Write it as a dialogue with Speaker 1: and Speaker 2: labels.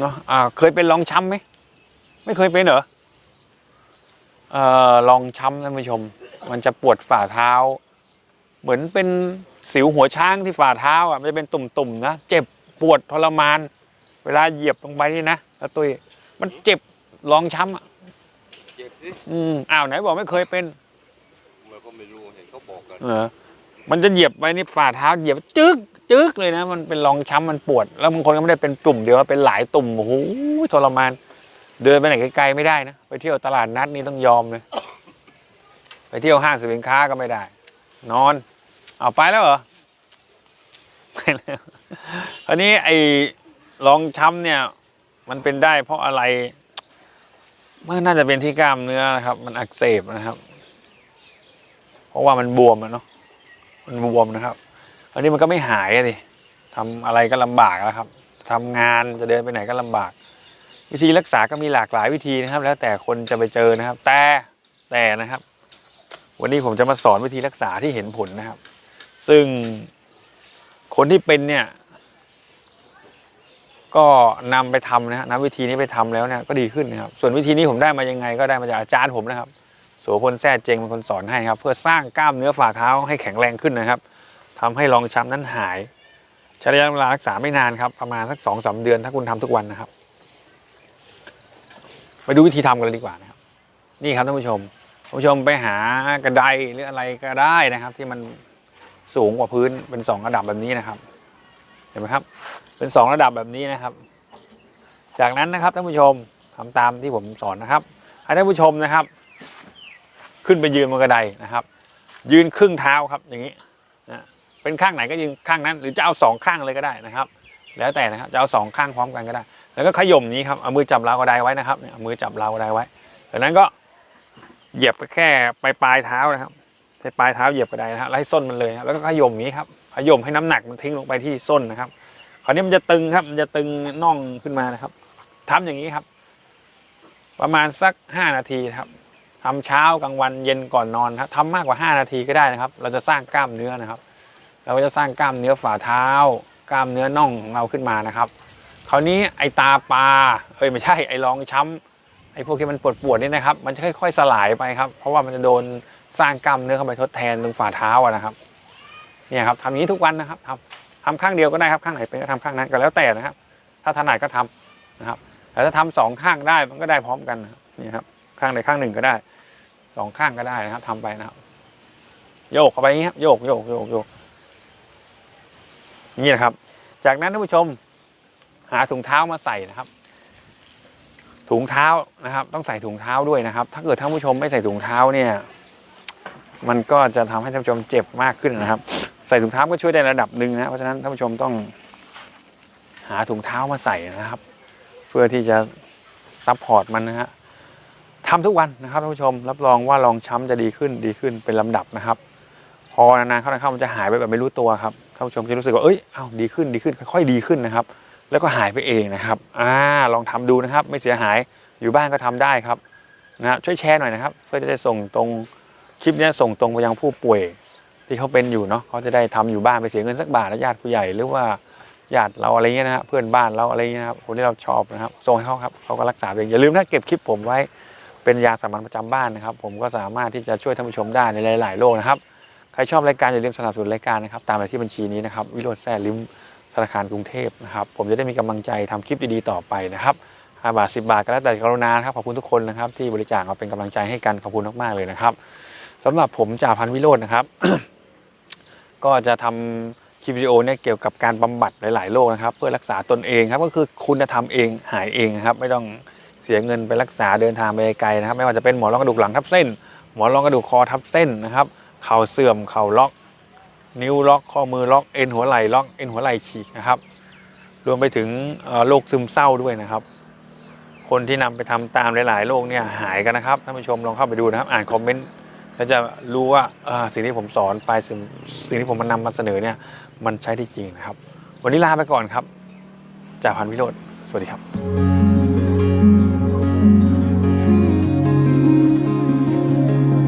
Speaker 1: เนาะอ่าเคยเป็นรองช้ำไหมไม่เคยเป็นเหรอเอ่อรองช้ำท่านผู้ชม มันจะปวดฝ่าเท้า เหมือนเป็นสิวหัวช้างที่ฝ่าเท้าอะมันจะเป็นตุ่มๆนะเจ็บปวดทรมาน เวลาเหยียบลงไปนี่นะตาตุ้ยมันเจ็บรองช้ำอะ
Speaker 2: เจ็บสิ
Speaker 1: อืมอ้าวไหนบอกไม่เคยเป็น
Speaker 2: เราก็ไม่รู้เห็นเขาบอกกัน
Speaker 1: เหรอมันจะเหยียบไปนี่ฝ่าเท้าเหยียบจึ๊ก จึ๊กเลยนะ มันเป็นรองช้ำมันปวด แล้วบางคนก็ไม่ได้เป็นตุ่มเดียวเป็นหลายตุ่มโอ้โหทรมาน เดินไปไหนไกลๆไม่ได้นะไปเที่ยวตลาดนัดนี่ต้องยอมเลยไปเที่ยวห้างสินค้าก็ไม่ได้ นอน เอาไปแล้วเหรอไปแล้วอันนี้ไอ้รองช้ำเนี่ย มันเป็นได้ เพราะอะไรมันน่าจะเป็นที่กล้ามเนื้อนะครับ มันอักเสบนะครับ เพราะว่ามันบวมอะเนาะมันบวมนะครับ อันนี้มันก็ไม่หายสิทำอะไรก็ลำบากแล้วครับทำงานจะเดินไปไหนก็ลำบาก วิธีรักษาก็มีหลากหลายวิธีนะครับ แล้วแต่คนจะไปเจอนะครับ แต่แต่นะครับ วันนี้ผมจะมาสอนวิธีรักษาที่เห็นผลนะครับ ซึ่งคนที่เป็นเนี่ย ก็นำไปทำนะฮะนำวิธีนี้ไปทำแล้วเนี่ยก็ดีขึ้นนะครับ ส่วนวิธีนี้ผมได้มายังไง ก็ได้มาจากอาจารย์ผมนะครับโสพลแท้เจงเป็นคนสอนให้ครับ เพื่อสร้างกล้ามเนื้อฝ่าเท้าให้แข็งแรงขึ้นนะครับ ทำให้รองช้ำนั้นหายใช้ระยะเวลารักษาไม่นานครับประมาณสักสองสาเดือนถ้าคุณทำทุกวันนะครับไปดูวิธีทำกันเลยดีกว่านะครับ นี่ครับท่านผู้ชมท่านผู้ชมไปหากระไดหรืออะไรก็ได้นะครับ ที่มันสูงกว่าพื้นเป็นสองระดับแบบนี้นะครับ เห็นไหมครับ เป็นสองระดับแบบนี้นะครับ จากนั้นนะครับท่านผู้ชมทำตามที่ผมสอนนะครับให้ท่านผู้ชมนะครับ ขึ้นไปยืนบนกระไดนะครับ ยืนครึ่งเท้าครับอย่างนี้นะ เป็นข้างไหนก็ยืนข้างนั้น หรือจะเอาสองข้างเลยก็ได้นะครับ แล้วแต่นะครับจะเอาสองข้างพร้อมกันก็ได้ แล้วก็ขย่มนี้ครับเอามือจับราวกระไดไว้นะครับเนี่ยเอามือจับราวกระไดไว้จากนั้นก็เหยียบไปแค่ปลายปลายเท้านะครับใช้ปลายเท้าเหยียบกระไดนะครับไล่ส้นมันเลยแล้วก็ขย่มนี้ครับขย่มให้น้ำหนักมันทิ้งลงไปที่ส้นนะครับคราวนี้มันจะตึงครับมันจะตึงน่องขึ้นมานะครับทำอย่างนี้ครับ ประมาณสักห้านาทีครับทำเช้ากลางวันเย็นก่อนนอนครับทำมากกว่า 5 นาทีก็ได้นะครับ เราจะสร้างกล้ามเนื้อนะครับ เราก็จะสร้างกล้ามเนื้อฝ่าเท้า กล้ามเนื้อน่องของเราขึ้นมานะครับคราวนี้ไอตาปลาเอ้ยไม่ใช่ไอรองช้ำไอพวกที่มันปวดปวดนี่นะครับ มันจะค่อย ๆ สลายไปครับ เพราะว่ามันจะโดนสร้างกล้ามเนื้อเข้าไปทดแทนตรงฝ่าเท้านะครับเนี่ยครับทำอย่างนี้ทุกวันนะครับทำทำข้างเดียวก็ได้ครับข้างไหนเป็นก็ทำข้างนั้นก็แล้วแต่นะครับ ถ้าถนัดก็ทำนะครับแต่ถ้าทำสองข้างได้มันก็ได้พร้อมกันนี่ครับข้างใดข้างหนึ่งก็ได้สองข้างก็ได้นะครับทำไปนะครับ โยกเข้าไปอย่างนี้ครับโยกโยกโยกโยก นี่นะครับ จากนั้นท่านผู้ชมหาถุงเท้ามาใส่นะครับ ถุงเท้านะครับ ต้องใส่ถุงเท้าด้วยนะครับ ถ้าเกิดท่านผู้ชมไม่ใส่ถุงเท้าเนี่ย มันก็จะทำให้ท่านผู้ชมเจ็บมากขึ้นนะครับ ใส่ถุงเท้าก็ช่วยได้ระดับหนึ่งนะเพราะฉะนั้นท่านผู้ชมต้องหาถุงเท้ามาใส่นะครับ เพื่อที่จะซัพพอร์ตมันนะฮะทำทุกวันนะครับท่านผู้ชมรับรองว่ารองช้ำจะดีขึ้นดีขึ้นเป็นลำดับนะครับ พอนานๆเข้าเข้ามันจะหายไปแบบไม่รู้ตัวครับท่านผู้ชมจะรู้สึกว่าเอ้ยเอ้าดีขึ้นดีขึ้นค่อยๆดีขึ้นนะครับ แล้วก็หายไปเองนะครับอ่าลองทำดูนะครับ ไม่เสียหายอยู่บ้านก็ทำได้ครับนะฮะช่วยแชร์หน่อยนะครับ เพื่อจะได้ส่งตรงคลิปนี้ส่งตรงไปยังผู้ป่วยที่เขาเป็นอยู่เนาะเขาจะได้ทำอยู่บ้านไปเสียเงินสักบาทแล้วญาติผู้ใหญ่หรือว่าญาติเราอะไรเงี้ยนะฮะเพื่อนบ้านเราอะไรเงี้ยนะครับคนที่เราชอบนะครับส่งให้เขาครับเขาก็รักษาเองอย่าลืมนะเก็บคลิปผมไว้เป็นยาสามัญประจำบ้านนะครับ ผมก็สามารถที่จะช่วยท่านผู้ชมได้ในหลาย ๆ โรคนะครับ ใครชอบรายการอย่าลืมสนับสนุนรายการนะครับ ตามไปที่บัญชีนี้นะครับ วิโรจน์แซ่ลิมธนาคารกรุงเทพนะครับ ผมจะได้มีกำลังใจทำคลิปดีๆต่อไปนะครับ5บาท 10 บาทก็แล้วแต่กรุณานะครับขอบคุณทุกคนนะครับ ที่บริจาคมาเป็นกำลังใจให้กันขอบคุณมากๆเลยนะครับสำหรับผมจ่าพันวิโรจน์นะครับ ก็จะทำคลิปวิดีโอเนี่ยเกี่ยวกับการบำบัดหลาย ๆ โรคนะครับ เพื่อรักษาตนเองครับก็คือคุณจะทำเองหายเองนะครับ ไม่ต้องเสียเงินไปรักษาเดินทางไปไกลนะครับ ไม่ว่าจะเป็นหมอรองกระดูกหลังทับเส้น หมอรองกระดูกคอทับเส้นนะครับ เข่าเสื่อมเข่าล็อก นิ้วล็อกข้อมือล็อกเอ็นหัวไหล่ล็อกเอ็นหัวไหล่ฉีกนะครับ รวมไปถึงโรคซึมเศร้าด้วยนะครับ คนที่นำไปทำตามหลายๆโรคเนี่ยหายกันนะครับท่านผู้ชมลองเข้าไปดูนะครับ อ่านคอมเมนต์แล้วจะรู้ว่าสิ่งที่ผมสอนไปสิ่งสิ่งที่ผมมานำมาเสนอเนี่ยมันใช้ได้จริงนะครับ วันนี้ลาไปก่อนครับจากพันวิโรธสวัสดีครับ